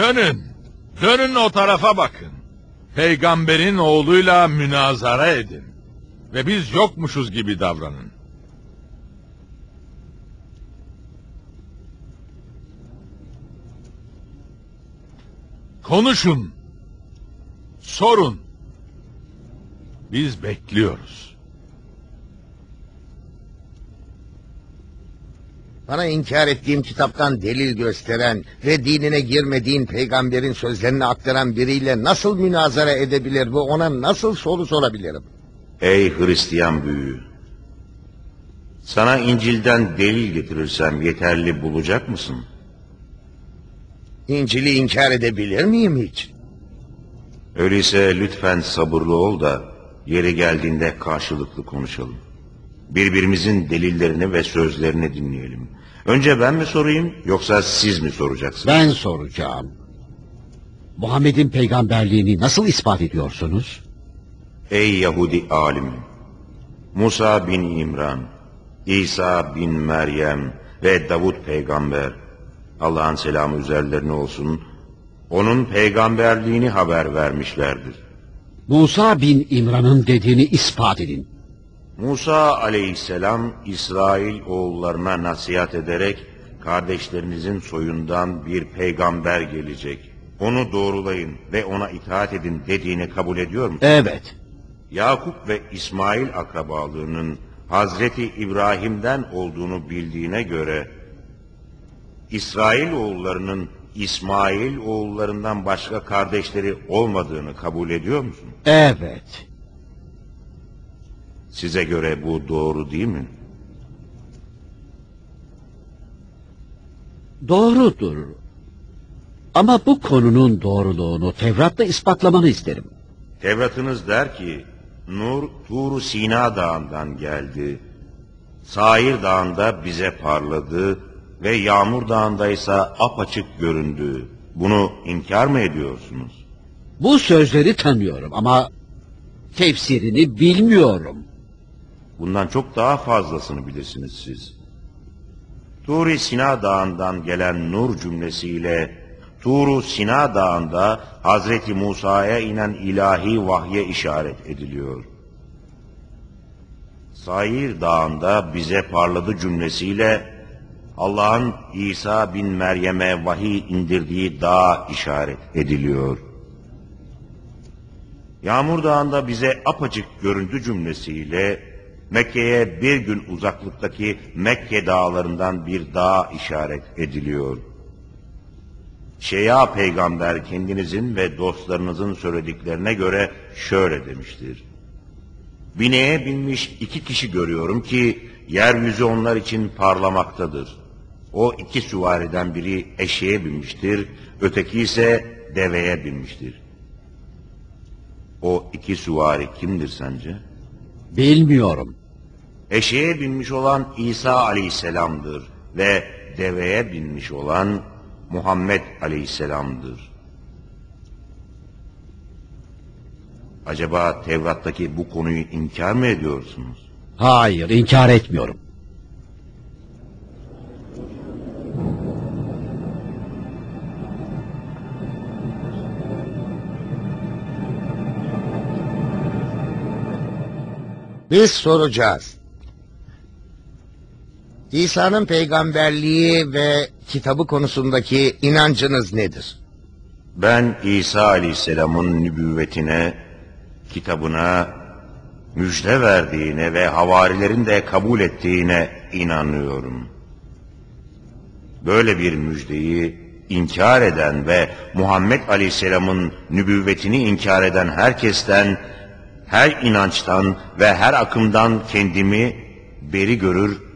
Dönün. Dönün o tarafa bakın. Peygamberin oğluyla münazara edin. Ve biz yokmuşuz gibi davranın. Konuşun. Sorun. Biz bekliyoruz. Bana inkar ettiğim kitaptan delil gösteren ve dinine girmediğin peygamberin sözlerini aktaran biriyle nasıl münazara edebilir ve ona nasıl soru sorabilirim? Ey Hristiyan büyüğü! Sana İncil'den delil getirirsem yeterli bulacak mısın? İncil'i inkar edebilir miyim hiç? Öyleyse lütfen sabırlı ol da yeri geldiğinde karşılıklı konuşalım. Birbirimizin delillerini ve sözlerini dinleyelim. Önce ben mi sorayım yoksa siz mi soracaksınız? Ben soracağım. Muhammed'in peygamberliğini nasıl ispat ediyorsunuz? Ey Yahudi alim! Musa bin İmran, İsa bin Meryem ve Davut peygamber, Allah'ın selamı üzerlerine olsun, onun peygamberliğini haber vermişlerdir. Musa bin İmran'ın dediğini ispat edin. Musa aleyhisselam İsrail oğullarına nasihat ederek kardeşlerinizin soyundan bir peygamber gelecek. Onu doğrulayın ve ona itaat edin dediğini kabul ediyor musun? Evet. Yakup ve İsmail akrabalığının Hazreti İbrahim'den olduğunu bildiğine göre İsrail oğullarının İsmail oğullarından başka kardeşleri olmadığını kabul ediyor musun? Evet. Size göre bu doğru değil mi? Doğrudur. Ama bu konunun doğruluğunu Tevrat'ta ispatlamanı isterim. Tevratınız der ki Nur Tur Sina dağından geldi. Sair dağında bize parladı ve Yağmur dağında ise apaçık göründü. Bunu inkar mı ediyorsunuz? Bu sözleri tanıyorum ama tefsirini bilmiyorum. Bundan çok daha fazlasını bilirsiniz siz. Turi Sina Dağı'ndan gelen nur cümlesiyle Turu Sina Dağı'nda Hazreti Musa'ya inen ilahi vahye işaret ediliyor. Sair Dağı'nda bize parladı cümlesiyle Allah'ın İsa bin Meryem'e vahiy indirdiği dağ işaret ediliyor. Yağmur Dağı'nda bize apacık göründü cümlesiyle Mekke'ye bir gün uzaklıktaki Mekke dağlarından bir dağ işaret ediliyor. Şeya peygamber kendinizin ve dostlarınızın söylediklerine göre şöyle demiştir. Bineğe binmiş iki kişi görüyorum ki yeryüzü onlar için parlamaktadır. O iki süvariden biri eşeğe binmiştir, öteki ise deveye binmiştir. O iki süvari kimdir sence? Bilmiyorum. Eşeğe binmiş olan İsa aleyhisselamdır ve deveye binmiş olan Muhammed aleyhisselamdır. Acaba Tevrat'taki bu konuyu inkar mı ediyorsunuz? Hayır, inkar etmiyorum. Biz soracağız. İsa'nın peygamberliği ve kitabı konusundaki inancınız nedir? Ben İsa aleyhisselamın nübüvvetine, kitabına, müjde verdiğine ve havarilerin de kabul ettiğine inanıyorum. Böyle bir müjdeyi inkar eden ve Muhammed aleyhisselamın nübüvvetini inkar eden herkesten, her inançtan ve her akımdan kendimi beri görür,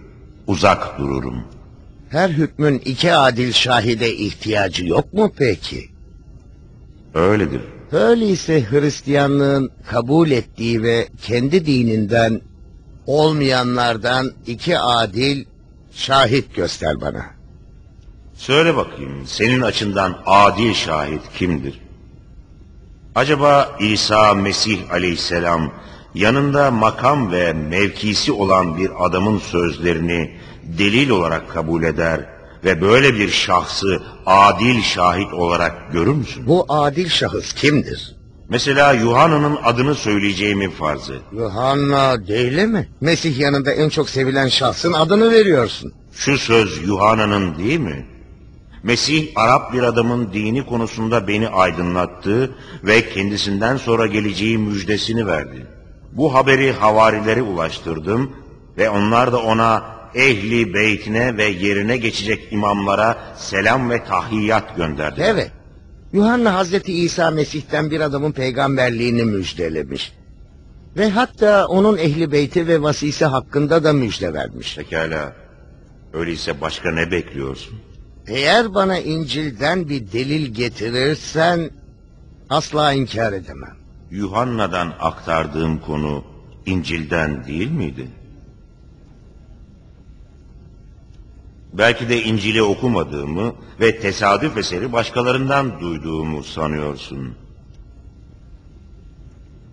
uzak dururum. Her hükmün iki adil şahide ihtiyacı yok mu peki? Öyledir. Öyleyse Hristiyanlığın kabul ettiği ve kendi dininden olmayanlardan iki adil şahit göster bana. Söyle bakayım senin açından adil şahit kimdir? Acaba İsa Mesih aleyhisselam yanında makam ve mevkisi olan bir adamın sözlerini delil olarak kabul eder ve böyle bir şahsı adil şahit olarak görür müsün? Bu adil şahıs kimdir? Mesela Yuhanna'nın adını söyleyeceğimi farz et. Yuhanna değil mi? Mesih yanında en çok sevilen şahsın adını veriyorsun. Şu söz Yuhanna'nın değil mi? Mesih Arap bir adamın dini konusunda beni aydınlattı ve kendisinden sonra geleceği müjdesini verdi. Bu haberi havarilere ulaştırdım ve onlar da ona ehli beytine ve yerine geçecek imamlara selam ve tahiyyat gönderdi. Evet. Yuhanna Hazreti İsa Mesih'ten bir adamın peygamberliğini müjdelemiş. Ve hatta onun ehli beyti ve vasisi hakkında da müjde vermiş. Pekala. Öyleyse başka ne bekliyorsun? Eğer bana İncil'den bir delil getirirsen asla inkar edemem. Yuhanna'dan aktardığım konu İncil'den değil miydi? Belki de İncil'i okumadığımı ve tesadüf eseri başkalarından duyduğumu sanıyorsun.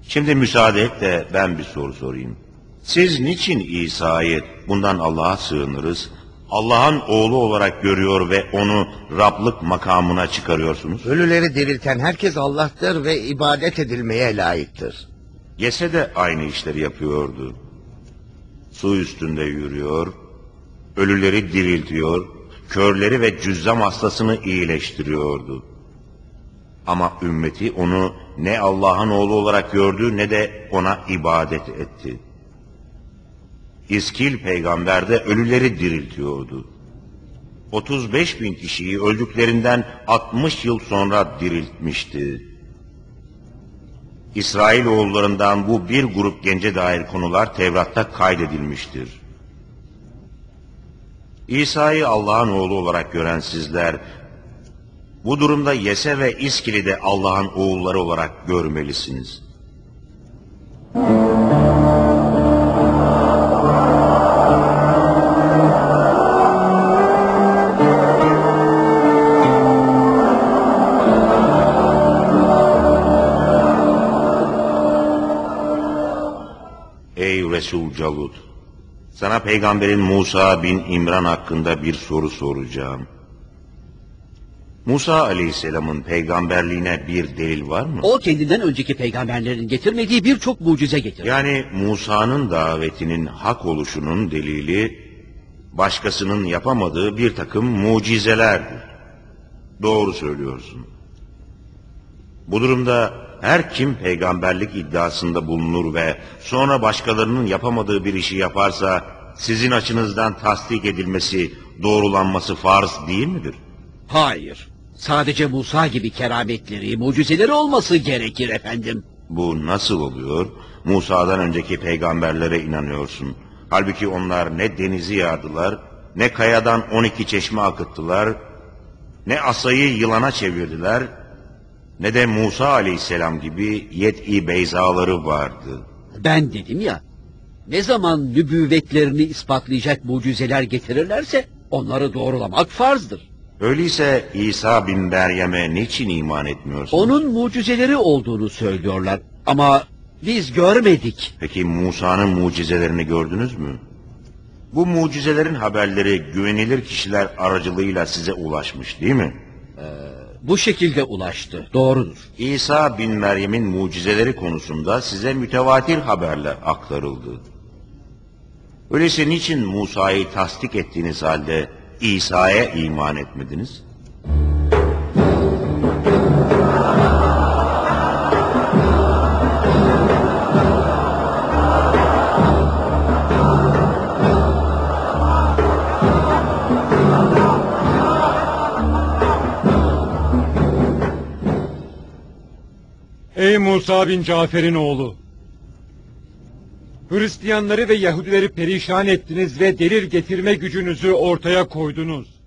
Şimdi müsaade et de ben bir soru sorayım. Siz niçin İsa'yı bundan Allah'a sığınırız, Allah'ın oğlu olarak görüyor ve onu Rablık makamına çıkarıyorsunuz? Ölüleri dirilten herkes Allah'tır ve ibadet edilmeye layıktır. Yese de aynı işleri yapıyordu. Su üstünde yürüyor, ölüleri diriltiyor, körleri ve cüzzam hastasını iyileştiriyordu. Ama ümmeti onu ne Allah'ın oğlu olarak gördü ne de ona ibadet etti. İskil peygamber de ölüleri diriltiyordu. 35 bin kişiyi öldüklerinden 60 yıl sonra diriltmişti. İsrailoğullarından bu bir grup gence dair konular Tevrat'ta kaydedilmiştir. İsa'yı Allah'ın oğlu olarak gören sizler, bu durumda Yese ve İskil'i de Allah'ın oğulları olarak görmelisiniz. Calut! Sana peygamberin Musa bin İmran hakkında bir soru soracağım. Musa aleyhisselamın peygamberliğine bir delil var mı? O kendinden önceki peygamberlerin getirmediği birçok mucize getirdi. Yani Musa'nın davetinin hak oluşunun delili başkasının yapamadığı bir takım mucizelerdir. Doğru söylüyorsun. Bu durumda her kim peygamberlik iddiasında bulunur ve sonra başkalarının yapamadığı bir işi yaparsa sizin açınızdan tasdik edilmesi, doğrulanması farz değil midir? Hayır. Sadece Musa gibi kerametleri, mucizeleri olması gerekir efendim. Bu nasıl oluyor? Musa'dan önceki peygamberlere inanıyorsun. Halbuki onlar ne denizi yardılar, ne kayadan 12 çeşme akıttılar, ne asayı yılana çevirdiler, ne de Musa aleyhisselam gibi yet'i beyzaları vardı. Ben dedim ya, ne zaman nübüvvetlerini ispatlayacak mucizeler getirirlerse onları doğrulamak farzdır. Öyleyse İsa bin Meryem'e niçin iman etmiyorsun? Onun mucizeleri olduğunu söylüyorlar ama biz görmedik. Peki Musa'nın mucizelerini gördünüz mü? Bu mucizelerin haberleri güvenilir kişiler aracılığıyla size ulaşmış değil mi? Bu şekilde ulaştı, doğrudur. İsa bin Meryem'in mucizeleri konusunda size mütevatir haberler aktarıldı. Öyleyse niçin Musa'yı tasdik ettiğiniz halde İsa'ya iman etmediniz? Ey Musa bin Cafer'in oğlu! Hristiyanları ve Yahudileri perişan ettiniz ve delil getirme gücünüzü ortaya koydunuz.